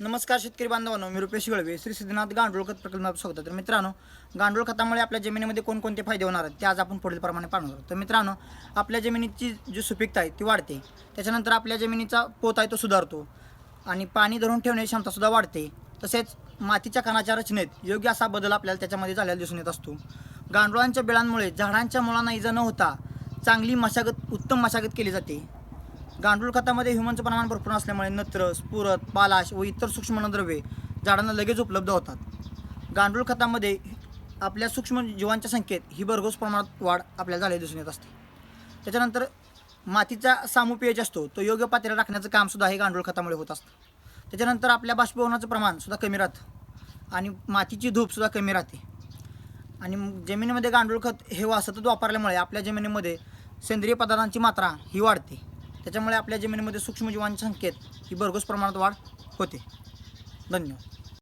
नमस्कार शेतकरी बांधवांनो मी रुपेश गळवे श्री सिद्धनाथ गांडूळ खत प्रकल्पात स्वागत तर मित्रांनो गांडूळ खतामुळे आपल्या जमिनीमध्ये कोणकोणते फायदे होणार आहेत ते आज आपण पुढील प्रमाणे पाहणार आहोत. तर मित्रांनो आपल्या जमिनीची जी सुपीकता आहे ती वाढते. त्याच्यानंतर आपल्या जमिनीचा पोत आहे तो सुधारतो. आणि पाणी धरून ठेवण्याची क्षमतासुद्धा वाढते. तसेच मातीच्या कणाच्या रचनेत योग्य असा बदल आपल्याला त्याच्यामध्ये झालेला दिसून येत असतो. गांडुळांच्या बिळांमुळे झाडांच्या मुळांना इजा न होता चांगली मशागत उत्तम मशागत केली जाते. गांडूळ खतामध्ये ह्युमनचं प्रमाण भरपूर असल्यामुळे नत्र स्फुरत पालाश व इतर सूक्ष्म अन्नद्रव्ये झाडांना लगेच उपलब्ध होतात. गांडूळ खतामध्ये आपल्या सूक्ष्म जीवांच्या संख्येत ही भरघोस प्रमाणात वाढ आपल्याला झालेली दिसून येत असते. त्याच्यानंतर मातीचा सामू असतो तो योग्य पातळीला राखण्याचं कामसुद्धा हे गांडूळ खतामुळे होत असतं. त्याच्यानंतर आपल्या बाष्पीभवनाचं प्रमाणसुद्धा कमी राहतं आणि मातीची धूपसुद्धा कमी राहते. आणि जमिनीमध्ये गांडूळ खत हे सतत वापरल्यामुळे आपल्या जमिनीमध्ये सेंद्रिय पदार्थांची मात्रा ही वाढते. त्याच्यामुळे आपल्या जमिनीमध्ये सूक्ष्मजीवांच्या संख्येत ही भरघोस प्रमाणात वाढ होते. धन्यवाद.